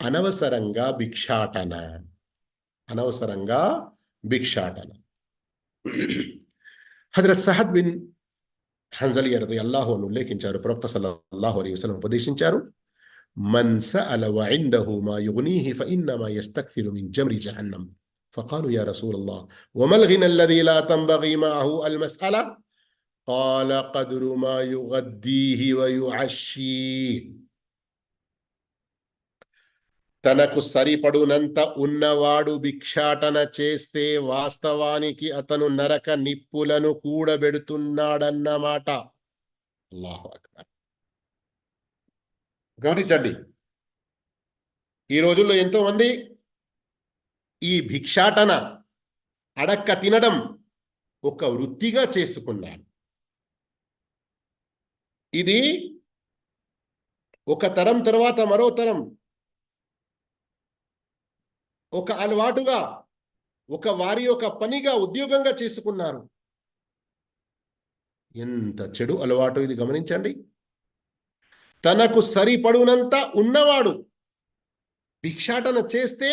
అనవసరంగా భిక్షాటన అనవసరంగా భిక్షాటన హజరత్ సహద్ బిన్ హంజలి రది అల్లాహును ఉల్లేఖించారు ప్రవక్త సల్లల్లాహు అలైహి వసల్లం ఉపదేశించారు మన్ సఅల వఇందహు మా యుగ్నీహి ఫఇన్నమా యస్తక్థిరు మిన్ జమ్రి జహన్నం فقالوا يا رسول الله وما الغنى الذي لا تنبغي معه المسألة قال قدر ما يغديه ويعشيه తనకు సరిపడునంత ఉన్నవాడు భిక్షాటన చేస్తే వాస్తవానికి అతను నరక నిప్పులను కూడబెడుతున్నాడన్నమాట. అల్లాహు అక్బర్. గమనించండి. ఈ రోజుల్లో ఎంతో మంది ఈ భిక్షాటన అడక్క తినడం ఒక వృత్తిగా చేసుకున్నారు. ఇది ఒక తరం తర్వాత మరో తరం ఒక అలవాటుగా ఒక వారి యొక్క పనిగా ఉద్యోగంగా చేసుకున్నారు. ఎంత చెడు అలవాటు ఇది గమనించండి. తనకు సరిపడునంత ఉన్నవాడు భిక్షాటన చేస్తే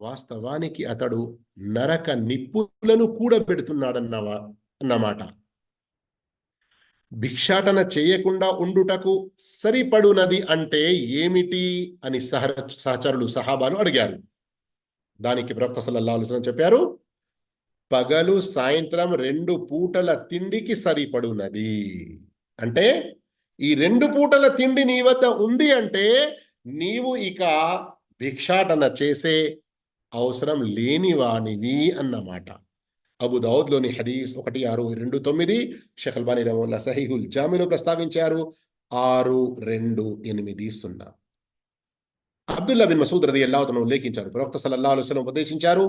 వాస్తవానికి అతడు నరక నిప్పులను కూడా పెడుతున్నాడన్నవా అన్నమాట. భిక్షాటన చేయకుండా ఉండుటకు సరిపడునది అంటే ఏమిటి అని సహ సహచరులు సహాబాలు అడిగారు. దానికి ప్రవక్త సల్లల్లా అలైహి చెప్పారు పగలు సాయంత్రం రెండు పూటల తిండికి సరిపడునది. అంటే ఈ రెండు పూటల తిండి నీ వద్ద ఉంది అంటే నీవు ఇక భిక్షాటన చేసే అవసరం లేనివానివి అన్నమాట. అబుదావుద్లోని హదీస్ ఒకటి ఆరు రెండు తొమ్మిది షెహల్బానీ రమోల్లా సహీహుల్ జామీలో ప్రస్తావించారు ఆరు రెండు ఎనిమిది సున్నా. అబ్దుల్లా బిన్ మసూద్ రది అల్లాహతను ఉల్లేఖించారు. ప్రవక్త సల్లల్లాహు అలైహి వసల్లం ఉపదేశించారు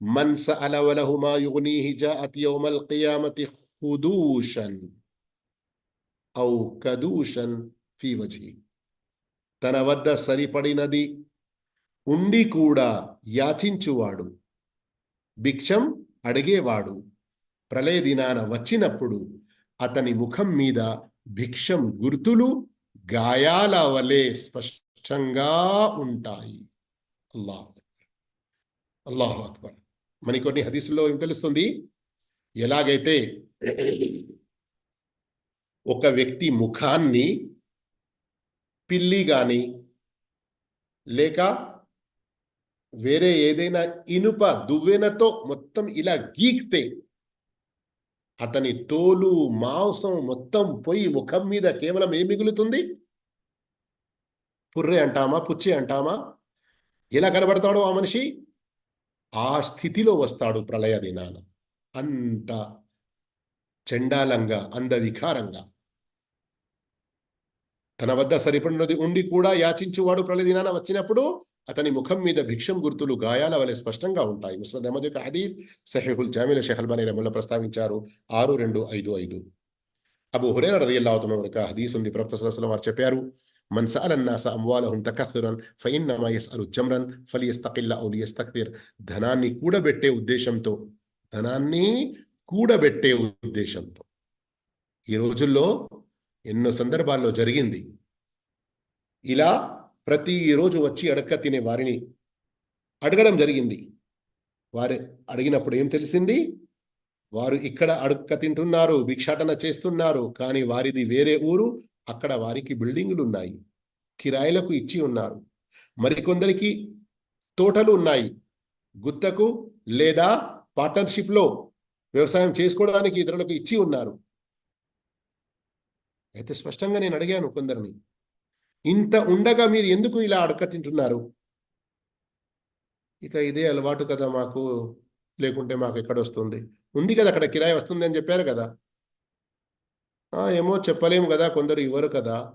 మన్ సఅల వలహుమా యుగ్నీహి జాఅత్ యౌమల్ ఖియామతి ఖుదూషన్ ఔ కదూషన్ ఫీ వజ్హి తన వద్ద సరిపడినది ఉండి కూడా యాచించువాడు భిక్షం అడిగేవాడు ప్రళయ దినాన వచ్చినప్పుడు అతని ముఖం మీద భిక్షం గుర్తులు గాయాల వలె స్పష్టంగా ఉంటాయి. అల్లాహ్ అల్లాహు అక్బర్. మనకి కొన్ని హదీసుల్లో ఏం తెలుస్తుంది? ఎలాగైతే ఒక వ్యక్తి ముఖాన్ని పిల్లి గాని లేక వేరే ఏదైనా ఇనుప దువ్వెనతో మొత్తం ఇలా గీక్తే అతని తోలు మాంసం మొత్తం పోయి ముఖం మీద కేవలం ఏం మిగులుతుంది? పుర్రె అంటామా పుచ్చి అంటామా? ఎలా కనబడతాడో ఆ మనిషి? ఆ స్థితిలో వస్తాడు ప్రళయ దినాన. అంత చండాలంగా అందవికారంగా తన వద్ద సరిపడినది ఉండి కూడా యాచించువాడు ప్రళయ దినాన వచ్చినప్పుడు అతని ముఖం మీద భిక్షం గుర్తులు గాయాల వలె స్పష్టంగా ఉంటాయి. ముస్లిం అహ్మద్ యొక్క అదీద్ సహేహుల్ జామీల షెహల్బానీ రముల్లో ప్రస్తావించారు. ఆరు రెండు ఐదు ఐదు. అబు హురేర రదియల్లాహుతున్న ఒక హదీస్ ఉంది. ప్రవక్త వారు చెప్పారు من سأل الناس أموالهم تكثرا فإنما يسأل جمرا فليستقل أو ليستكثر ధనాన్ని కూడబెట్టే ఉద్దేశంతో ధనాన్ని కూడబెట్టే ఉద్దేశంతో ఈ రోజుల్లో ఎన్నో సందర్భాల్లో జరిగింది ఇలా ప్రతిరోజు వచ్చి అడక్క తినే వారిని అడగడం జరిగింది వారు అడిగినప్పుడు ఏం తెలిసింది వారు ఇక్కడ అడక్క తింటున్నారు భిక్షాటన చేస్తున్నారు కానీ వారిది వేరే ఊరు అక్కడ వారికి బిల్డింగులు ఉన్నాయి. కిరాయిలకు ఇచ్చి ఉన్నారు. మరికొందరికి తోటలు ఉన్నాయి. గుత్తకు లేదా పార్ట్నర్షిప్లో వ్యవసాయం చేసుకోవడానికి ఇతరులకు ఇచ్చి ఉన్నారు. అయితే స్పష్టంగా నేను అడిగాను కొందరిని ఇంత ఉండగా మీరు ఎందుకు ఇలా అడక తింటున్నారు? ఇక ఇదే అలవాటు కదా మాకు లేకుంటే మాకు ఎక్కడ వస్తుంది? ఉంది కదా అక్కడ కిరాయి వస్తుంది అని చెప్పారు కదా. ఏమో చెప్పలేము కదా కొందరు ఇవ్వరు కదా.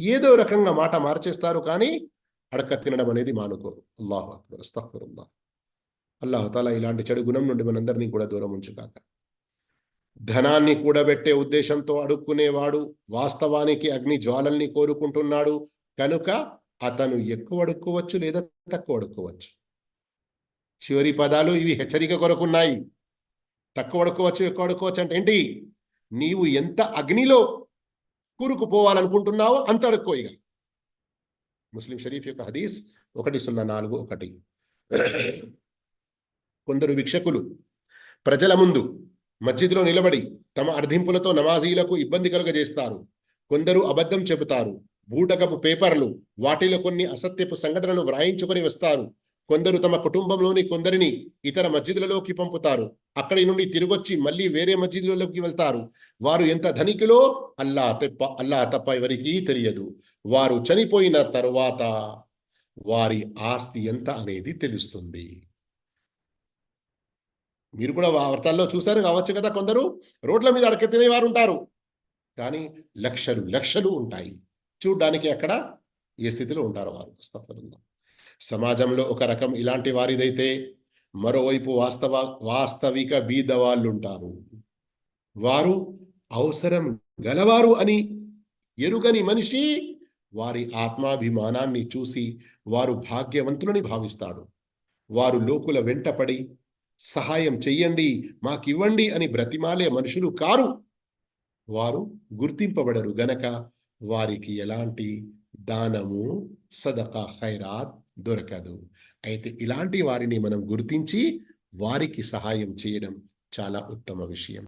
ఏదో రకంగా మాట మార్చేస్తారు కానీ అడక తినడం అనేది మానుకోరు అల్లాహు అక్బర్. అస్తఫరుల్లాహ్ అల్లాహతాలా ఇలాంటి చెడు గుణం నుండి మనందరినీ కూడా దూరం ఉంచుకాక ధనాన్ని కూడబెట్టే ఉద్దేశంతో అడుక్కునేవాడు వాస్తవానికి అగ్ని జ్వాలల్ని కోరుకుంటున్నాడు కనుక అతను ఎక్కువ అడుక్కోవచ్చు లేదా తక్కువ అడుక్కోవచ్చు. చివరి పదాలు ఇవి హెచ్చరిక కొరకున్నాయి. తక్కువ అడుక్కోవచ్చు ఎక్కువ అడుక్కోవచ్చు అంటే ఏంటి? నీవు ఎంత అగ్నిలో కూరుకుపోవాలనుకుంటున్నావో అంత అడుక్కో ఇక ముస్లిం షరీఫ్ యొక్క హదీస్ ఒకటి సున్నా నాలుగు ఒకటి. కొందరు భిక్షకులు ప్రజల ముందు మస్జిద్లో నిలబడి తమ అర్థింపులతో నమాజీలకు ఇబ్బంది కలుగజేస్తారు. కొందరు అబద్ధం చెబుతారు. బూటకపు పేపర్లు వాటిలో కొన్ని అసత్యపు సంఘటనలు వ్రాయించుకొని వస్తారు. కొందరు తమ కుటుంబంలోని కొందరిని ఇతర మస్జిదులలోకి పంపుతారు. అక్కడి నుండి తిరిగొచ్చి మళ్ళీ వేరే మస్జిదులలోకి వెళ్తారు. వారు ఎంత ధనికులో అల్లా తప్ప అల్లా తప్ప ఎవరికీ తెలియదు. వారు చనిపోయిన తరువాత వారి ఆస్తి ఎంత అనేది తెలుస్తుంది. మీరు కూడా వార్తల్లో చూశారు కావచ్చు కదా కొందరు. రోడ్ల మీద అడకెత్తిన వారు ఉంటారు. కానీ లక్షలు లక్షలు ఉంటాయి. చూడ్డానికి అక్కడ ఏ స్థితిలో ఉంటారో వారు అస్తగఫిరుల్లాహ్. సమాజంలో ఒక రకం ఇలాంటి వారిదైతే మరోవైపు వాస్తవ వాస్తవిక బీద వాళ్ళు ఉంటారు వారు అవసరం గలవారు అని ఎరుగని మనిషి వారి ఆత్మాభిమానాన్ని చూసి వారు భాగ్యవంతులని భావిస్తాడు. వారు లోకుల వెంటపడి సహాయం చెయ్యండి మాకివ్వండి అని బ్రతిమాలే మనుషులు కారు. వారు గుర్తింపబడరు గనక వారికి ఎలాంటి దానము సదకా ఖైరాత్ దొరకదు. అయితే ఇలాంటి వారిని మనం గుర్తించి వారికి సహాయం చేయడం చాలా ఉత్తమ విషయం.